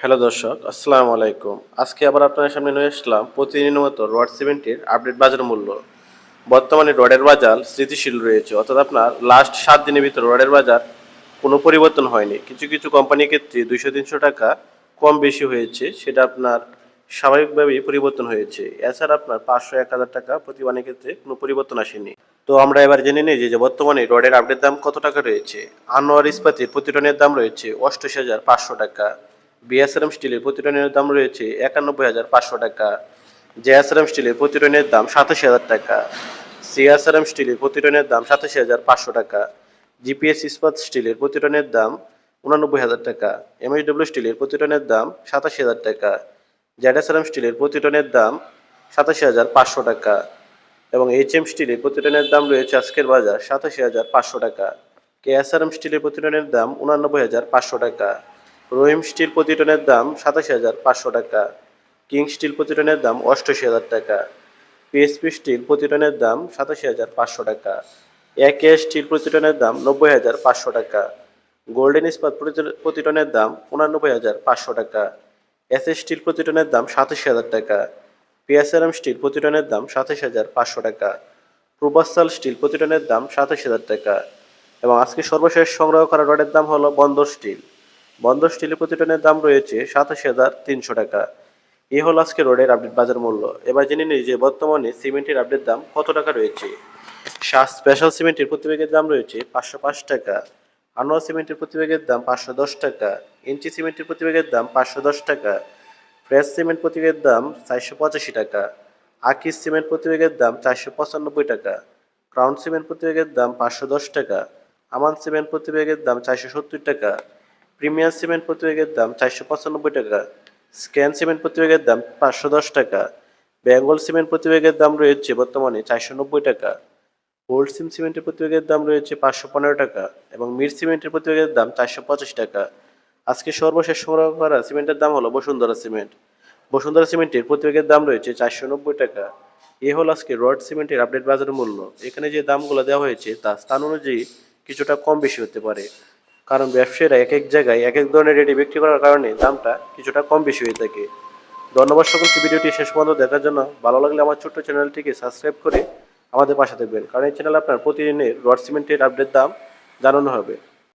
Hello দর্শক, আসসালামু আলাইকুম। আজকে আবার আপনাদের সামনে নিয়ে আসলাম প্রতিদিনের মতো রড সিমেন্টের আপডেট বাজার মূল্য। বর্তমানে রডের বাজার স্থিতিশীল রয়েছে, অর্থাৎ আপনার লাস্ট সাত দিনের ভিতরে রডের বাজার কোনো পরিবর্তন হয়নি। কিছু কিছু কোম্পানির ক্ষেত্রে দুইশো, তিনশো টাকা কম বেশি হয়েছে, সেটা আপনার স্বাভাবিকভাবেই পরিবর্তন হয়েছে। এছাড়া আপনার পাঁচশো, এক হাজার টাকা প্রতি বানের ক্ষেত্রে কোনো পরিবর্তন আসেনি। তো আমরা এবার জেনে নিই যে যে বর্তমানে রডের আপডেট দাম কত টাকা রয়েছে। আনোয়ার ইস্পাতের প্রতি টনের দাম রয়েছে অষ্টাশি হাজার পাঁচশো টাকা। বিএসআরএম স্টিলের প্রতি টনের দাম রয়েছে একানব্বই হাজার পাঁচশো টাকা। জেএসআরএম স্টিলের প্রতি টনের দাম সাতাশি হাজার টাকা। সিএসআরএম স্টিলের প্রতি টনের দাম সাতাশি হাজার পাঁচশো টাকা। জিপিএস ইস্পাত স্টিলের প্রতি টনের দাম উনানব্বই হাজার টাকা। এমএসডব্লিউ স্টিলের প্রতি টনের দাম সাতাশি হাজার টাকা। জেডএসআরএম স্টিলের প্রতি টনের দাম সাতাশি হাজার পাঁচশো টাকা। এবং এইচ এম স্টিলের প্রতি টনের দাম রয়েছে আজকের বাজার সাতাশি হাজার পাঁচশো টাকা। কেএসআরএম স্টিলের প্রতি টনের দাম উনানব্বই হাজার পাঁচশো টাকা। রহিম স্টিল প্রতি টনের দাম সাতাশি হাজার পাঁচশো টাকা, কিং স্টিল প্রতি টনের দাম অষ্টাশি হাজার টাকা, পিএসপি স্টিল প্রতি টনের দাম সাতাশি হাজার পাঁচশো টাকা, একে স্টিল প্রতি টনের দাম নব্বই হাজার পাঁচশো টাকা, গোল্ডেন ইস্পাত প্রতি- টনের দাম উনানব্বই হাজার পাঁচশো টাকা এস এস স্টিল প্রতি টনের দাম সাতাশি হাজার টাকা, পিএসআরএম স্টিল প্রতি টনের দাম সাতাশ হাজার পাঁচশো টাকা প্রবাসাল স্টিল প্রতি টনের দাম সাতাশ হাজার টাকা, এবং আজকে সর্বশেষ সংগ্রহ করা রডের দাম হলো বন্দর স্টিল। বন্দর স্টিলের প্রতি টনের দাম রয়েছে সাতাশ হাজার তিনশো টাকা। এই হলো আজকে রোডের আপডেট বাজার মূল্য। এবার জেনে নিই যে বর্তমানে সিমেন্টের আপডেট দাম কত টাকা রয়েছে। শাহ স্পেশাল সিমেন্টের প্রতি ব্যাগের দাম রয়েছে পাঁচশো পাঁচ টাকা। আনোয়া সিমেন্টের প্রতি ব্যাগের দাম পাঁচশো দশ টাকা। ইঞ্চি সিমেন্টের প্রতি ব্যাগের দাম পাঁচশো দশ টাকা। ফ্রেশ সিমেন্ট প্রতি ব্যাগের দাম চারশো পঁচাশি টাকা। আকিস সিমেন্ট প্রতি ব্যাগের দাম চারশো পঁচানব্বই টাকা। ক্রাউন সিমেন্ট প্রতি ব্যাগের দাম পাঁচশো দশ টাকা। আমান সিমেন্ট প্রতি ব্যাগের দাম চারশো সত্তর টাকা। প্রিমিয়ার সিমেন্ট প্রতি ব্যাগের দাম চারশো পঁচানব্বই টাকা, স্ক্যান সিমেন্ট প্রতি ব্যাগের দাম পাঁচশো দশ টাকা, বেঙ্গল সিমেন্ট প্রতি ব্যাগের দাম রয়েছে বর্তমানে চারশো নব্বই টাকা, গোল্ড সিম সিমেন্টের প্রতি ব্যাগের দাম রয়েছে পাঁচশো পনেরো টাকা এবং মির সিমেন্টের প্রতি ব্যাগের দাম চারশো পঁচাশ টাকা। আজকে সর্বশেষ সংগ্রহ করা সিমেন্টের দাম হলো বসুন্ধরা সিমেন্ট। বসুন্ধরা সিমেন্টের প্রতি ব্যাগের দাম রয়েছে চারশো নব্বই টাকা। এ হলো আজকে রড সিমেন্টের আপডেট বাজার মূল্য। এখানে যে দামগুলো দেওয়া হয়েছে তা স্থান অনুযায়ী কিছুটা কম বেশি হতে পারে। কারণ ব্যবসায়ীরা এক এক জায়গায় এক এক ধরনের রেটে বিক্রি করার কারণে দামটা কিছুটা কম বেশি হয়ে থাকে। ধন্যবাদ সকলকে, ভিডিওটি শেষ পর্যন্ত দেখার জন্য। ভালো লাগলে আমার ছোট্ট চ্যানেলটিকে সাবস্ক্রাইব করে আমাদের পাশে থাকবেন। কারণ এই চ্যানেলে আপনার প্রতিদিনের রড সিমেন্টের আপডেট দাম জানানো হবে।